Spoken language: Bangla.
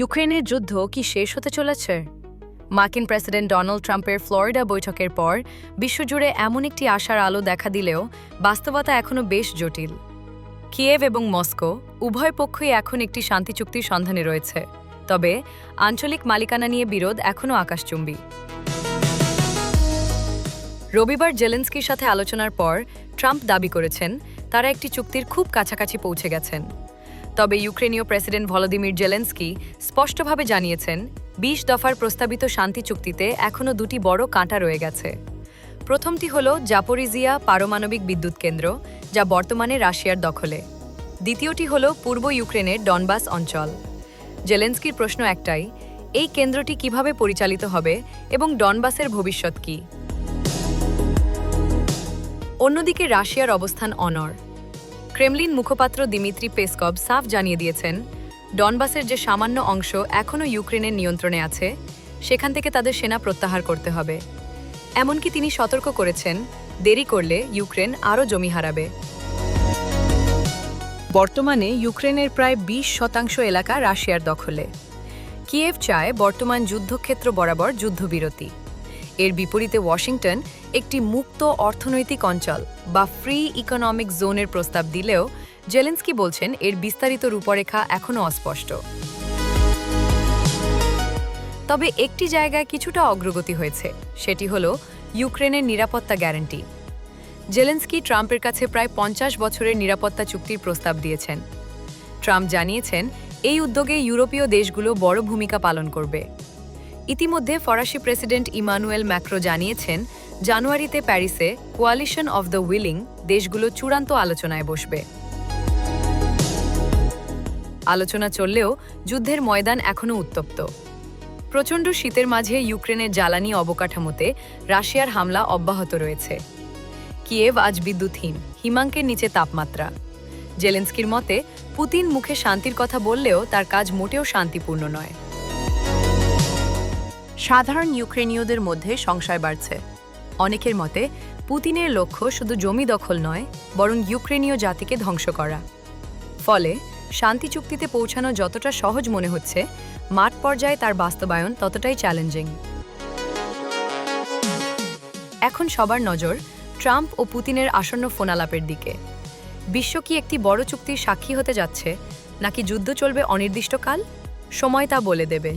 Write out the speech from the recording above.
ইউক্রেনের যুদ্ধ কি শেষ হতে চলেছে? মার্কিন প্রেসিডেন্ট ডোনাল্ড ট্রাম্পের ফ্লোরিডা বৈঠকের পর বিশ্বজুড়ে এমন একটি আশার আলো দেখা দিলেও বাস্তবতা এখনও বেশ জটিল। কিয়েভ এবং মস্কো উভয় পক্ষই এখন একটি শান্তি চুক্তির সন্ধানে রয়েছে, তবে আঞ্চলিক মালিকানা নিয়ে বিরোধ এখনও আকাশচুম্বী। রবিবার জেলেন্সকির সাথে আলোচনার পর ট্রাম্প দাবি করেছেন, তারা একটি চুক্তির খুব কাছাকাছি পৌঁছে গেছেন। তবে ইউক্রেনীয় প্রেসিডেন্ট ভলোদিমির জেলেন্সকি স্পষ্টভাবে জানিয়েছেন, বিশ দফার প্রস্তাবিত শান্তি চুক্তিতে এখনও দুটি বড় কাঁটা রয়ে গেছে। প্রথমটি হল জাপোরিজিয়া পারমাণবিক বিদ্যুৎ কেন্দ্র, যা বর্তমানে রাশিয়ার দখলে। দ্বিতীয়টি হল পূর্ব ইউক্রেনের ডনবাস অঞ্চল। জেলেন্সকির প্রশ্ন একটাই, এই কেন্দ্রটি কীভাবে পরিচালিত হবে এবং ডনবাসের ভবিষ্যৎ কী? অন্যদিকে রাশিয়ার অবস্থান অনর ক্রেমলিন মুখপাত্র দিমিত্রি পেসকভ সাফ জানিয়ে দিয়েছেন, ডনবাসের যে সামান্য অংশ এখনও ইউক্রেনের নিয়ন্ত্রণে আছে, সেখান থেকে তাদের সেনা প্রত্যাহার করতে হবে। এমনকি তিনি সতর্ক করেছেন, দেরি করলে ইউক্রেন আরও জমি হারাবে। বর্তমানে ইউক্রেনের প্রায় বিশ শতাংশ এলাকা রাশিয়ার দখলে। কিয়েভ চায় বর্তমান যুদ্ধক্ষেত্র বরাবর যুদ্ধবিরতি। এর বিপরীতে ওয়াশিংটন একটি মুক্ত অর্থনৈতিক অঞ্চল বা ফ্রি ইকোনমিক জোনের প্রস্তাব দিলেও জেলেন্সকি বলছেন এর বিস্তারিত রূপরেখা এখনও অস্পষ্ট। তবে একটি জায়গায় কিছুটা অগ্রগতি হয়েছে, সেটি হল ইউক্রেনের নিরাপত্তা গ্যারান্টি। জেলেন্সকি ট্রাম্পের কাছে প্রায় পঞ্চাশ বছরের নিরাপত্তা চুক্তির প্রস্তাব দিয়েছেন। ট্রাম্প জানিয়েছেন, এই উদ্যোগে ইউরোপীয় দেশগুলো বড় ভূমিকা পালন করবে। ইতিমধ্যে ফরাসি প্রেসিডেন্ট ইমানুয়েল ম্যাক্রো জানিয়েছেন, জানুয়ারিতে প্যারিসে কোয়ালিশন অফ দ্য উইলিং দেশগুলো চূড়ান্ত আলোচনায় বসবে। আলোচনা চললেও যুদ্ধের ময়দান এখনও উত্তপ্ত। প্রচণ্ড শীতের মাঝে ইউক্রেনের জ্বালানি অবকাঠামোতে রাশিয়ার হামলা অব্যাহত রয়েছে। কিয়েভ আজ বিদ্যুৎহীন, হিমাঙ্কের নিচে তাপমাত্রা। জেলেন্সকির মতে, পুতিন মুখে শান্তির কথা বললেও তার কাজ মোটেও শান্তিপূর্ণ নয়। সাধারণ ইউক্রেনীয়দের মধ্যে সংশয় বাড়ছে। অনেকের মতে, পুতিনের লক্ষ্য শুধু জমি দখল নয়, বরং ইউক্রেনীয় জাতিকে ধ্বংস করা। ফলে, শান্তি চুক্তিতে পৌঁছানো যতটা সহজ মনে হচ্ছে, মাঠ পর্যায়ে তার বাস্তবায়ন ততটাই চ্যালেঞ্জিং এখন সবার নজর ট্রাম্প ও পুতিনের আসন্ন ফোনালাপের দিকে। বিশ্ব কি একটি বড় চুক্তির সাক্ষী হতে যাচ্ছে, নাকি যুদ্ধ চলবে অনির্দিষ্টকাল? সময় তা বলে দেবে।